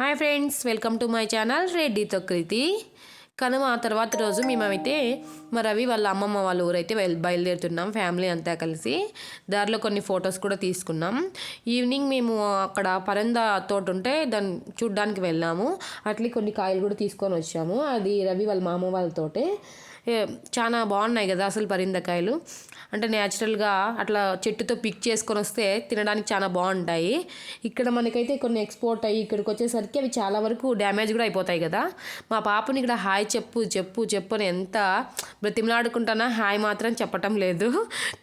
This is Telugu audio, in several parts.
Hi friends welcome to my channel రెడ్డితో కృతి. కనుమ ఆ తర్వాత రోజు మేమైతే మా రవి వాళ్ళ అమ్మమ్మ వాళ్ళ ఊరైతే బయలు బయలుదేరుతున్నాం ఫ్యామిలీ అంతా కలిసి. దారిలో కొన్ని ఫొటోస్ కూడా తీసుకున్నాం. ఈవినింగ్ మేము అక్కడ పరంద తోట ఉంటే దాన్ని చూడ్డానికి వెళ్ళాము. అట్లే కొన్ని కాయలు కూడా తీసుకొని వచ్చాము. అది రవి వాళ్ళ మామ వాళ్ళతోటే చాలా బాగున్నాయి కదా అసలు పరిందకాయలు. అంటే న్యాచురల్గా అట్లా చెట్టుతో పిక్ చేసుకొని వస్తే తినడానికి చాలా బాగుంటాయి. ఇక్కడ మనకైతే కొన్ని ఎక్స్పోర్ట్ అయ్యి ఇక్కడికి వచ్చేసరికి అవి చాలా వరకు డ్యామేజ్ కూడా అయిపోతాయి కదా. మా పాపని ఇక్కడ హాయ్ చెప్పు చెప్పు చెప్పు అని ఎంత బ్రతిమలాడుకుంటానా హాయ్ మాత్రం చెప్పటం లేదు.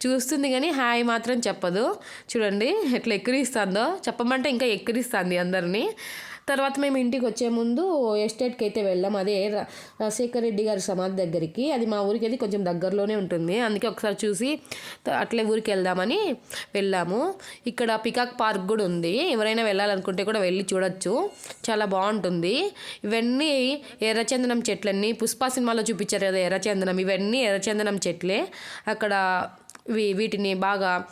చూస్తుంది కానీ హాయ్ మాత్రం చెప్పదు. చూడండి ఎట్లా ఎక్కిరిస్తుందో. చెప్పమంటే ఇంకా ఎక్కిరిస్తుంది అందరినీ. తర్వాత మేము ఇంటికి వచ్చే ముందు ఎస్టేట్కి అయితే వెళ్ళాం. అదే రాజశేఖర్ రెడ్డి గారి సమాధి దగ్గరికి. అది మా ఊరికి అది కొంచెం దగ్గరలోనే ఉంటుంది. అందుకే ఒకసారి చూసి అట్లే ఊరికి వెళ్దామని వెళ్ళాము. ఇక్కడ పికాక్ పార్క్ కూడా ఉంది. ఎవరైనా వెళ్ళాలనుకుంటే కూడా వెళ్ళి చూడొచ్చు. చాలా బాగుంటుంది. ఇవన్నీ ఎర్రచందనం చెట్లన్నీ పుష్ప సినిమాలో చూపించారు కదా ఎర్రచందనం. ఇవన్నీ ఎర్రచందనం చెట్లే. అక్కడ వీటిని బాగా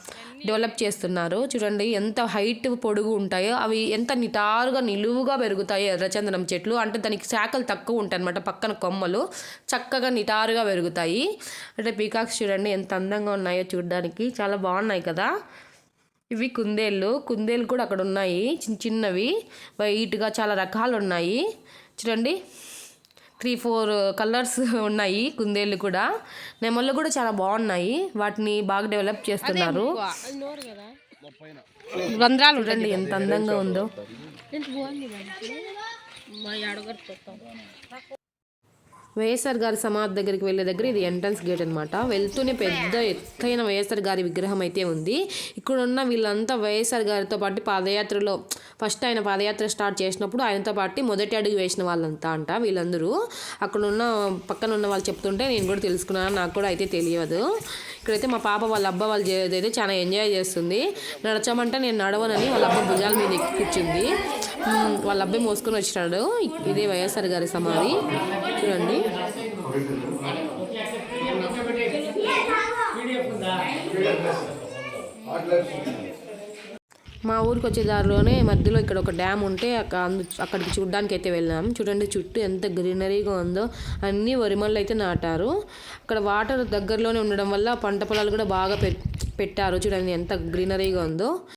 డెవలప్ చేస్తున్నారు. చూడండి ఎంత హైట్ పొడుగు ఉంటాయో అవి ఎంత నిటారుగా నిలువుగా పెరుగుతాయి ఎర్రచందనం చెట్లు. అంటే దానికి శాఖలు తక్కువ ఉంటాయి అనమాట పక్కన కొమ్మలు. చక్కగా నిటారుగా పెరుగుతాయి. అంటే పీకాక్స్ చూడండి ఎంత అందంగా ఉన్నాయో చూడడానికి. చాలా బాగున్నాయి కదా. ఇవి కుందేళ్ళు. కుందేళ్ళు కూడా అక్కడ ఉన్నాయి. చిన్న చిన్నవి. వైట్గా చాలా రకాలు ఉన్నాయి. చూడండి. త్రీ ఫోర్ కలర్స్ ఉన్నాయి కుందేళ్ళు కూడా. నెమళ్ళు కూడా చాలా బాగున్నాయి. వాటిని బాగా డెవలప్ చేస్తున్నారు. రంధ్రాలు చూడండి ఎంత అందంగా ఉందో. వైఎస్ఆర్ గారి సమాధి దగ్గరికి వెళ్ళే దగ్గర ఇది ఎంట్రన్స్ గేట్ అనమాట వెళ్తూనే పెద్ద ఎత్తైన వైఎస్ఆర్ గారి విగ్రహం అయితే ఉంది. ఇక్కడ ఉన్న వీళ్ళంతా వైఎస్ఆర్ గారితో పాటు పాదయాత్రలో ఫస్ట్ ఆయన పాదయాత్ర స్టార్ట్ చేసినప్పుడు ఆయనతో పాటు మొదటి అడుగు వేసిన వాళ్ళంతా అంట వీళ్ళందరూ. అక్కడ ఉన్న పక్కన ఉన్న వాళ్ళు చెప్తుంటే నేను కూడా తెలుసుకున్నాను నాకు కూడా అయితే తెలియదు. ఇక్కడైతే మా పాప వాళ్ళ అబ్బ వాళ్ళు అయితే చాలా ఎంజాయ్ చేస్తుంది. నడచమంటే నేను నడవనని వాళ్ళ అబ్బ భుజాల మీద ఎక్కి కూర్చుంది వాళ్ళ అబ్బాయి మోసుకొని వచ్చినాడు. ఇదే వైఎస్ఆర్ గారి సమాధి. చూడండి. మా ఊరికి వచ్చే దారిలోనే మధ్యలో ఇక్కడ ఒక డ్యామ్ ఉంటే అక్కడ అక్కడికి చూడడానికి అయితే వెళ్ళాము చూడండి చుట్టూ ఎంత గ్రీనరీగా ఉందో. అన్ని వరిమళ్ళు అయితే నాటారు. అక్కడ వాటర్ దగ్గరలోనే ఉండడం వల్ల పంట పొలాలు కూడా బాగా పెట్టారు. చూడండి ఎంత గ్రీనరీగా ఉందో.